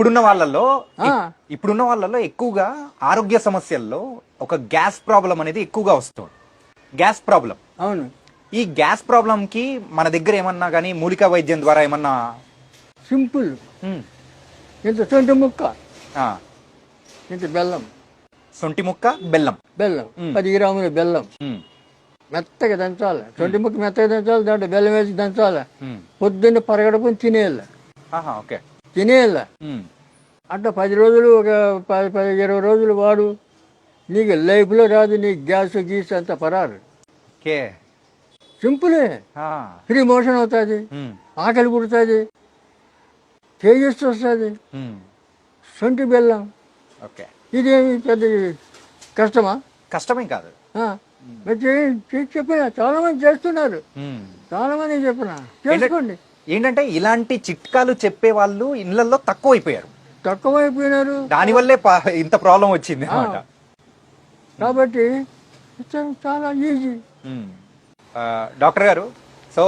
ఇప్పుడున్న వాళ్ళల్లో. ఇప్పుడున్న వాళ్ళల్లో ఎక్కువగా ఆరోగ్య సమస్యల్లో ఒక గ్యాస్ ప్రాబ్లం అనేది ఎక్కువగా వస్తుంది. Gas problem. అవును. ఈ గ్యాస్ ప్రాబ్లం కి మన దగ్గర ఏమన్నా కానీ మూలికా వైద్యం ద్వారా ఏమన్నా సింపుల్. ఇంత సొంటి ముక్క. ఇంత బెల్లం. సొంటి ముక్క బెల్లం. బెల్లం. పది గ్రాముల బెల్లం. మెత్తగా దంచాలి. సొంటి ముక్క మెత్తగా దంచాలి దాంట్లో బెల్లం వేసి దంచాలి. పొద్దున్న పరగడుపుని తినేయాలి. ఓకే. తినేయాలి. ఉమ్, అట్లా పది రోజులు ఒక పది పది ఇరవై రోజులు వాడు నీకు లైఫ్లో రాదు నీకు గ్యాస్ గీస్ అంత పరారు. సింపులే. ఫ్రీ మోషన్ అవుతుంది ఆకలి పుడుతుంది తేజస్సు వస్తుంది సొంటి బెల్లం. ఓకే. ఇదేమి పెద్ద కష్టమా? కష్టమేం కాదు. చెప్పిన చాలా మంది చేస్తున్నారు. చాలా మంది చెప్పిన. చేసుకోండి. ఏంటంటే ఇలాంటి చిట్కాలు చెప్పే వాళ్ళు ఇళ్ళలో తక్కువ అయిపోయారు తక్కువైపోయినారు. దానివల్లే పా- ఇంత ప్రాబ్లం వచ్చింది అనమాట కాబట్టి చాలా ఈజీ డాక్టర్ గారు సో